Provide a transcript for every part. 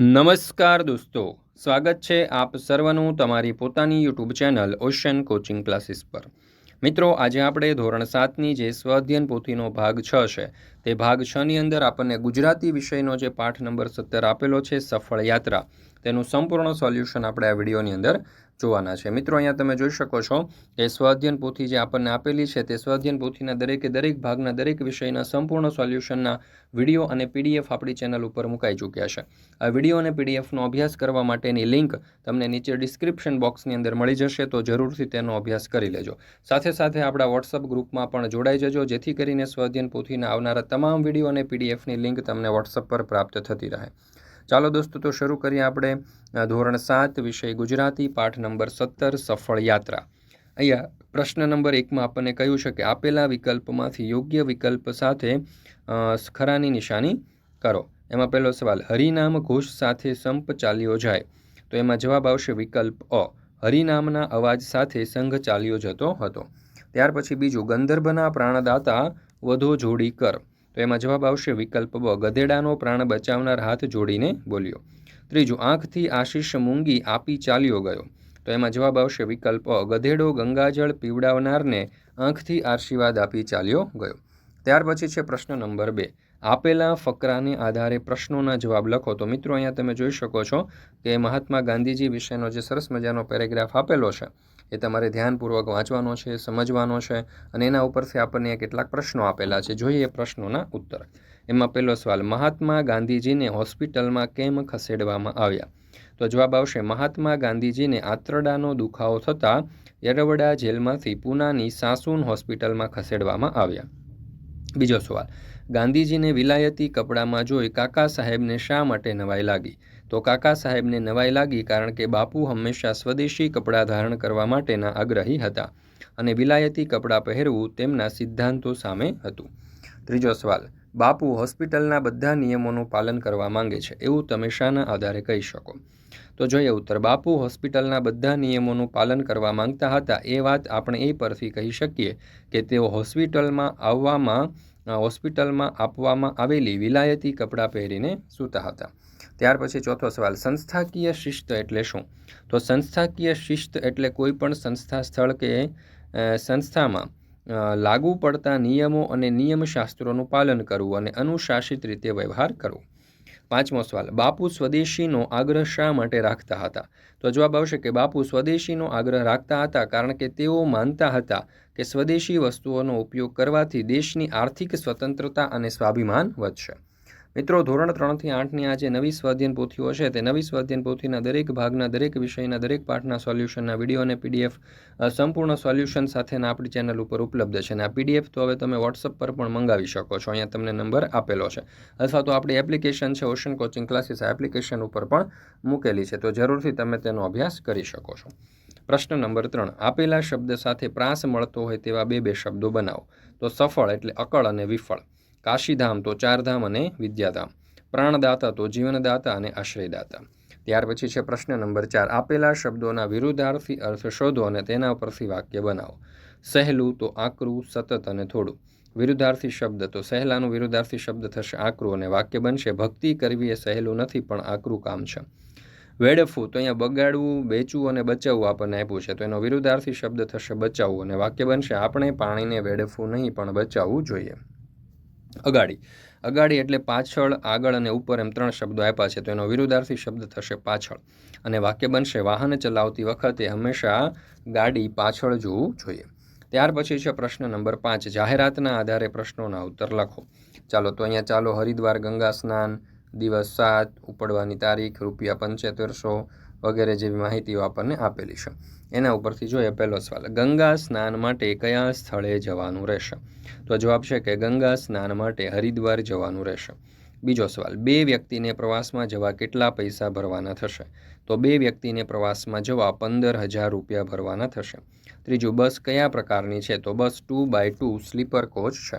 નમસ્કાર દોસ્તો, સ્વાગત છે આપ સર્વનું તમારી પોતાની YouTube channel ocean coaching classes પર. મિત્રો, આજે આપણે ધોરણ સાતની જે સ્વઅધ્યયન પોથીનો ભાગ છ છે, તે ભાગ છની અંદર આપણને ગુજરાતી વિષયનો જે પાઠ નંબર સત્તર આપેલો છે, સફળ યાત્રા, તેનું સંપૂર્ણ સોલ્યુશન આપણે આ વિડીયોની અંદર જોવાના છે. મિત્રો, અહીંયા તમે જોઈ શકો છો એ સ્વાધ્યન પોથી જે આપણને આપેલી છે, તે સ્વાધ્યન પોથીના દરેકે દરેક ભાગના દરેક વિષયના સંપૂર્ણ સોલ્યુશનના વીડિયો અને પીડીએફ આપણી ચેનલ ઉપર મુકાઈ ચૂક્યા છે. આ વીડિયો અને પીડીએફનો અભ્યાસ કરવા માટેની લિંક તમને નીચે ડિસ્ક્રિપ્શન બોક્સની અંદર મળી જશે, તો જરૂરથી તેનો અભ્યાસ કરી લેજો. સાથે સાથે આપણા વોટ્સઅપ ગ્રુપમાં પણ જોડાઈ જજો, જેથી કરીને સ્વાધ્યન પોથીના આવનારા તમામ વીડિયો અને પીડીએફની લિંક તમને વોટ્સઅપ પર પ્રાપ્ત થતી રહે. ચાલો દોસ્તો, તો શરૂ કરીએ આપણે ધોરણ સાત વિષય ગુજરાતી, પાઠ નંબર સત્તર, સફળ યાત્રા. અહીંયા પ્રશ્ન નંબર એકમાં આપણને કહ્યું છે કે આપેલા વિકલ્પમાંથી યોગ્ય વિકલ્પ સાથે ખરાની નિશાની કરો. એમાં પહેલો સવાલ, હરિનામ ઘોષ સાથે સંપ ચાલ્યો જાય? તો એમાં જવાબ આવશે વિકલ્પ અ, હરિનામના અવાજ સાથે સંઘ ચાલ્યો જતો હતો. ત્યાર પછી બીજું ગંધર્ભના પ્રાણદાતા વધો જોડી કર. તો એમાં જવાબ આવશે વિકલ્પ બ, ગધેડાનો પ્રાણ બચાવનાર હાથ જોડીને બોલ્યો. ત્રીજું, આંખથી આશીષ મૂંગી આપી ચાલ્યો ગયો. તો એમાં જવાબ આવશે વિકલ્પ ગધેડો ગંગાજળ પીવડાવનારને આંખથી આશીર્વાદ આપી ચાલ્યો ગયો. ત્યાર પછી છે પ્રશ્ન નંબર બે. આપેલા ફકરાને આધારે પ્રશ્નોના જવાબ લખો. તો મિત્રો, અહીંયા તમે જોઈ શકો છો કે મહાત્મા ગાંધીજી વિશેનો જે સરસ મજાનો પેરેગ્રાફ આપેલો છે એ તમારે ધ્યાનપૂર્વક વાંચવાનો છે, સમજવાનો છે અને એના ઉપરથી આપણને કેટલાક પ્રશ્નો આપેલા છે. જોઈએ પ્રશ્નોના ઉત્તર. એમાં પહેલો સવાલ, મહાત્મા ગાંધીજીને હોસ્પિટલમાં કેમ ખસેડવામાં આવ્યા? તો જવાબ આવશે, મહાત્મા ગાંધીજીને આંતરડાનો દુખાવો થતાં યરવડા જેલમાંથી પૂનાની સાસુન હોસ્પિટલમાં ખસેડવામાં આવ્યા. બીજો સવાલ, ગાંધીજીને વિલાયતી કપડામાં જોઈ કાકા સાહેબને શા માટે નવાઈ લાગી? તો કાકા સાહેબને નવાઈ લાગી કારણ કે બાપુ હંમેશા સ્વદેશી કપડાં ધારણ કરવા માટેના આગ્રહી હતા અને વિલાયતી કપડાં પહેરવું તેમના સિદ્ધાંતો સામે હતું. ત્રીજો સવાલ, બાપુ હોસ્પિટલના બધા નિયમોનું પાલન કરવા માંગે છે, એવું તમે શાના આધારે કહી શકો? તો જોઈએ ઉત્તર, બાપુ હોસ્પિટલના બધા નિયમોનું પાલન કરવા માંગતા હતા, એ વાત આપણે એ પરથી કહી શકીએ કે તેઓ હોસ્પિટલમાં આવવામાં હોસ્પિટલમાં આપવામાં આવેલી વિલાયતી કપડાં પહેરીને સૂતા હતા. ત્યાર પછી ચોથો સવાલ, સંસ્થાકીય શિસ્ત એટલે શું? તો સંસ્થાકીય શિસ્ત એટલે કોઈ પણ સંસ્થા સ્થળ કે સંસ્થામાં લાગુ પડતા નિયમો અને નિયમશાસ્ત્રોનું પાલન કરવું અને અનુશાસિત રીતે વ્યવહાર કરવો. પાંચમો સવાલ, બાપુ સ્વદેશીનો આગ્રહ શા માટે રાખતા હતા? તો જવાબ આવશે કે બાપુ સ્વદેશીનો આગ્રહ રાખતા હતા કારણ કે તેઓ માનતા હતા કે સ્વદેશી વસ્તુઓનો ઉપયોગ કરવાથી દેશની આર્થિક સ્વતંત્રતા અને સ્વાભિમાન વધશે. મિત્રો, ધોરણ ત્રણથી આઠની આ જે નવી સ્વાધ્યન પોથીઓ છે તે નવી સ્વાધ્યન પોથીના દરેક ભાગના, દરેક વિષયના, દરેક પાઠના સોલ્યુશનના વીડિયો અને પીડીએફ સંપૂર્ણ સોલ્યુશન સાથેના આપણી ચેનલ ઉપર ઉપલબ્ધ છે. અને આ પીડીએફ તો હવે તમે વોટ્સઅપ પર પણ મંગાવી શકો છો. અહીંયા તમને નંબર આપેલો છે. અથવા તો આપણી એપ્લિકેશન છે ઓશન કોચિંગ ક્લાસીસ એપ્લિકેશન ઉપર પણ મૂકેલી છે. તો જરૂરથી તમે તેનો અભ્યાસ કરી શકો છો. પ્રશ્ન નંબર ત્રણ. આપેલા શબ્દ સાથે પ્રાસ મળતો હોય તેવા બે બે શબ્દો બનાવો. તો સફળ એટલે અકળ અને વિફળ. કાશીધામ તો ચારધામ અને વિદ્યાધામ. પ્રાણદાતા તો જીવનદાતા અને આશ્રયદાતા. ત્યાર પછી છે પ્રશ્ન નંબર ચાર. આપેલા શબ્દોના વિરુદ્ધાર્થી અર્થ શોધો અને તેના પરથી વાક્ય બનાવો. સહેલું તો આકરું, સતત અને થોડું. વિરુદ્ધાર્થી શબ્દ તો સહેલાનું વિરુદ્ધાર્થી શબ્દ થશે આકરું અને વાક્ય બનશે. ભક્તિ કરવી એ સહેલું નથી, પણ આકરું કામ છે. વેડફવું તો અહીંયા બગાડવું વેચવું અને બચાવવું આપણને આપ્યું છે. તો એનો વિરુદ્ધાર્થી શબ્દ થશે બચાવવું અને વાક્ય બનશે. આપણે પાણીને વેડફવું નહીં, પણ બચાવવું જોઈએ. અગાડી. અગાડી એટલે પાછળ, આગળ અને ઉપર એમ ત્રણ શબ્દો આપ્યા છે, તો એનો વિરુદ્ધાર્થી શબ્દ થશે પાછળ. અને વાક્ય બનશે, વાહન ચલાવતી વખતે હંમેશા ગાડી પાછળ જોવું જોઈએ. ત્યાર પછી છે પ્રશ્ન નંબર પાંચ, જાહેરાતના આધારે પ્રશ્નોના ઉત્તર લખો. ચાલો, તો અહીંયા ચાલો, હરિદ્વાર, ગંગા સ્નાન, દિવસ સાત, ઉપડવાની તારીખ, રૂપિયા પંચોતેરસો વગેરે જેવી માહિતીઓ આપણને આપેલી છે. એના ઉપરથી જોઈએ પહેલો સવાલ, ગંગા સ્નાન માટે કયા સ્થળે જવાનું રહેશે? તો જવાબ છે કે ગંગા સ્નાન માટે હરિદ્વાર જવાનું રહેશે. બીજો સવાલ, બે વ્યક્તિને પ્રવાસમાં જવા કેટલા પૈસા ભરવાના થશે? તો બે વ્યક્તિને પ્રવાસમાં જવા પંદર હજાર રૂપિયા ભરવાના થશે. ત્રીજું, બસ કયા પ્રકારની છે? તો bus two by two sleeper coach છે.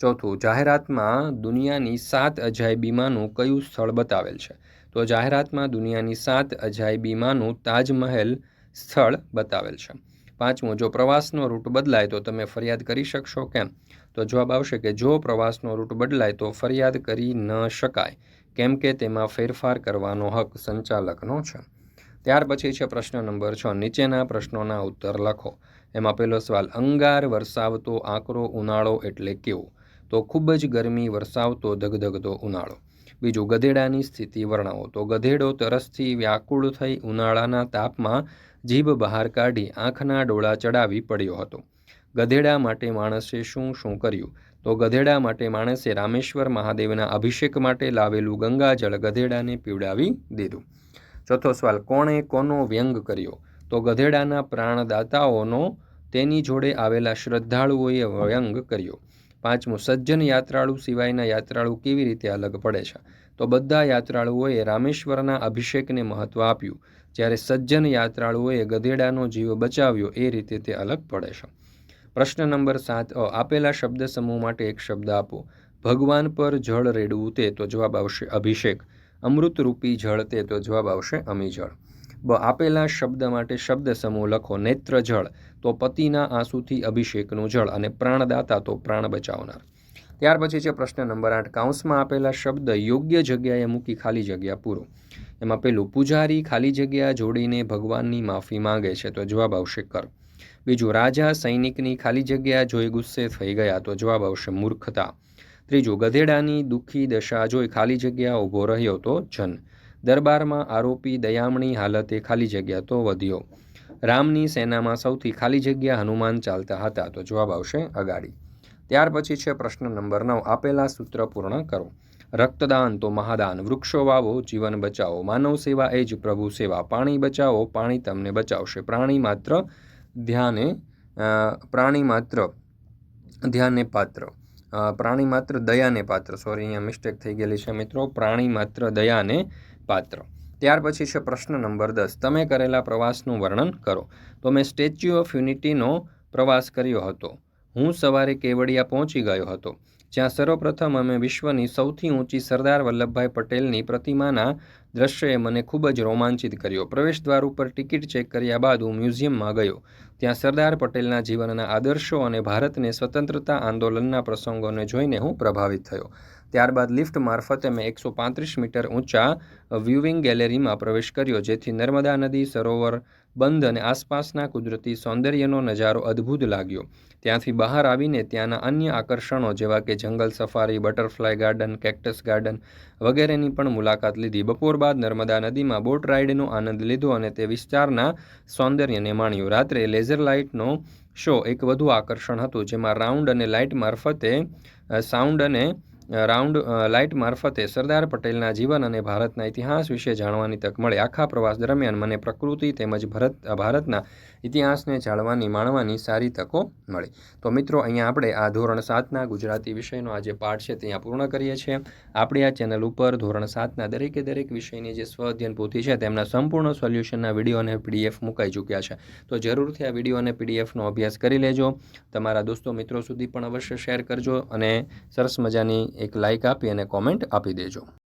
ચોથું, જાહેરાતમાં દુનિયાની સાત અજાયબીમાંનું કયું સ્થળ બતાવેલ છે? તો જાહેરાતમાં દુનિયાની સાત અજાયબીમાંનું તાજમહેલ સ્થળ બતાવેલ છે. પાંચમું, જો પ્રવાસનો રૂટ બદલાય તો તમે ફરિયાદ કરી શકશો કેમ? તો જવાબ આવશે કે જો પ્રવાસનો રૂટ બદલાય તો ફરિયાદ કરી ન શકાય, કેમ કે તેમાં ફેરફાર કરવાનો હક સંચાલકનો છે. ત્યાર પછી છે પ્રશ્ન નંબર છ, નીચેના પ્રશ્નોના ઉત્તર લખો. એમાં પહેલો સવાલ, અંગાર વરસાવતો આકરો ઉનાળો એટલે કેવો? તો ખૂબ જ ગરમી વરસાવતો ધગધગતો ઉનાળો. બીજું ગધેડાની સ્થિતિ વર્ણવો. તો ગધેડો તરસથી વ્યાકુળ થઈ ઉનાળાના તાપમાં જીભ બહાર કાઢી આંખના ડોળા ચડાવી પડ્યો હતો. ગધેડા માટે માણસે શું શું કર્યું? તો ગધેડા માટે માણસે રામેશ્વર મહાદેવના અભિષેક માટે લાવેલું ગંગાજળ ગધેડાને પીવડાવી દીધું. ચોથો સવાલ, કોણે કોનો વ્યંગ કર્યો? તો ગધેડાના પ્રાણદાતાઓનો તેની જોડે આવેલા શ્રદ્ધાળુઓએ વ્યંગ કર્યો. પાંચમું, સજ્જન યાત્રાળુ સિવાયના યાત્રાળુ કેવી રીતે અલગ પડે છે? તો બધા યાત્રાળુઓએ રામેશ્વરના અભિષેકને મહત્ત્વ આપ્યું. જ્યારે સજ્જન યાત્રાળુઓએ ગધેડાનો જીવ બચાવ્યો, એ રીતે તે અલગ પડે છે. પ્રશ્ન નંબર સાત આપેલા શબ્દ સમૂહ માટે એક શબ્દ આપો. ભગવાન પર જળ રેડવું તે તો જવાબ આવશે અભિષેક. અમૃતરૂપી જળ તે તો જવાબ આવશે અમી જળ આપેલા શબ્દ માટે શબ્દ સમૂહ લખો નેત્ર જળ તો પતિના આંસુથી અભિષેકનું જળ અને પ્રાણદાતા, તો પ્રાણ બચાવનાર. ત્યાર પછી છે પ્રશ્ન નંબર આઠ. કાઉન્સમાં આપેલા શબ્દ યોગ્ય જગ્યાએ મૂકી ખાલી જગ્યા પૂરો. એમાં પેલું, પૂજારી ખાલી જગ્યા જોડીને ભગવાનની માફી માંગે છે. તો જવાબ આવશે, કર. બીજું, રાજા સૈનિકની ખાલી જગ્યા જોઈ ગુસ્સે થઈ ગયા. તો જવાબ આવશે, મૂર્ખતા. ત્રીજું, ગધેડાની દુઃખી દશા જોઈ ખાલી જગ્યા ઊભો રહ્યો. તો જન. દરબારમાં આરોપી દયામણી હાલતે ખાલી જગ્યા તો વધ્યો. રામની સેનામાં સૌથી ખાલી જગ્યા હનુમાન ચાલતા હતા, તો જવાબ આવશે અગાડી. ત્યાર પછી છે પ્રશ્ન નંબર નવ, આપેલા સૂત્ર પૂર્ણ કરો. રક્તદાન તો મહાદાન, વૃક્ષો વાવો, જીવન બચાવો, માનવ સેવા એ જ પ્રભુ સેવા, પાણી બચાવો, પાણી તમને બચાવશે. પ્રાણી માત્ર ધ્યાને પ્રાણી માત્ર ધ્યાને પાત્ર. પ્રાણી માત્ર દયાને પાત્ર. સોરી અહીંયા મિસ્ટેક થઈ ગયેલી છે મિત્રો. પ્રાણી માત્ર દયાને પાત્ર. ત્યાર પછી છે પ્રશ્ન નંબર દસ. તમે કરેલા પ્રવાસનું વર્ણન કરો. તો મેં સ્ટેચ્યુ ઓફ યુનિટીનો પ્રવાસ કર્યો હતો. હું સવારે કેવડિયા પહોંચી ગયો હતો. જ્યાં સર્વપ્રથમ અમે વિશ્વની સૌથી ઊંચી સરદાર વલ્લભભાઈ પટેલની પ્રતિમાના દ્રશ્યએ મને ખૂબ જ રોમાંચિત કર્યો. પ્રવેશદ્વાર ઉપર ટિકિટ ચેક કર્યા બાદ હું મ્યુઝિયમમાં ગયો. ત્યાં સરદાર પટેલના જીવનના આદર્શો અને ભારતને સ્વતંત્રતા આંદોલનના પ્રસંગોને જોઈને હું પ્રભાવિત થયો. ત્યારબાદ લિફ્ટ મારફતે મેં એકસો પાંત્રીસ મીટર ઊંચા વ્યૂવિંગ ગેલેરીમાં પ્રવેશ કર્યો, જેથી નર્મદા નદી, સરોવર બંધ અને આસપાસના કુદરતી સૌંદર્યનો નજારો અદ્ભુત લાગ્યો. ત્યાંથી બહાર આવીને ત્યાંના અન્ય આકર્ષણો જેવા કે jungle safari, butterfly garden, cactus garden વગેરેની પણ મુલાકાત લીધી. બપોર બાદ નર્મદા નદીમાં બોટ રાઇડનો આનંદ લીધો અને તે વિસ્તારના સૌંદર્યને માણ્યું. રાત્રે લેઝર લાઇટનો શો એક વધુ આકર્ષણ હતું, જેમાં રાઉન્ડ અને લાઇટ મારફતે સાઉન્ડ અને રાઉન્ડ લાઇટ મારફતે સરદાર પટેલના જીવન અને ભારતના ઇતિહાસ વિશે જાણવાની તક મળે. આખા પ્રવાસ દરમિયાન મને પ્રકૃતિ તેમજ ભરત ભારતના ઇતિહાસને જાણવાની, માણવાની સારી તકો મળી. તો મિત્રો, અહીંયા આપણે આ ધોરણ સાતના ગુજરાતી વિષયનો આ જે પાઠ છે ત્યાં પૂર્ણ કરીએ છીએ. આપણી આ ચેનલ ઉપર ધોરણ સાતના દરેકે દરેક વિષયની જે સ્વ અધ્યયન પોથી છે તેમના સંપૂર્ણ સોલ્યુશનના વીડિયો અને પીડીએફ મુકાઈ ચૂક્યા છે. તો જરૂરથી આ વીડિયો અને પીડીએફનો અભ્યાસ કરી લેજો. તમારા દોસ્તો મિત્રો સુધી પણ અવશ્ય શેર કરજો અને સરસ મજાની એક લાઇક આપી અને કોમેન્ટ આપી દેજો.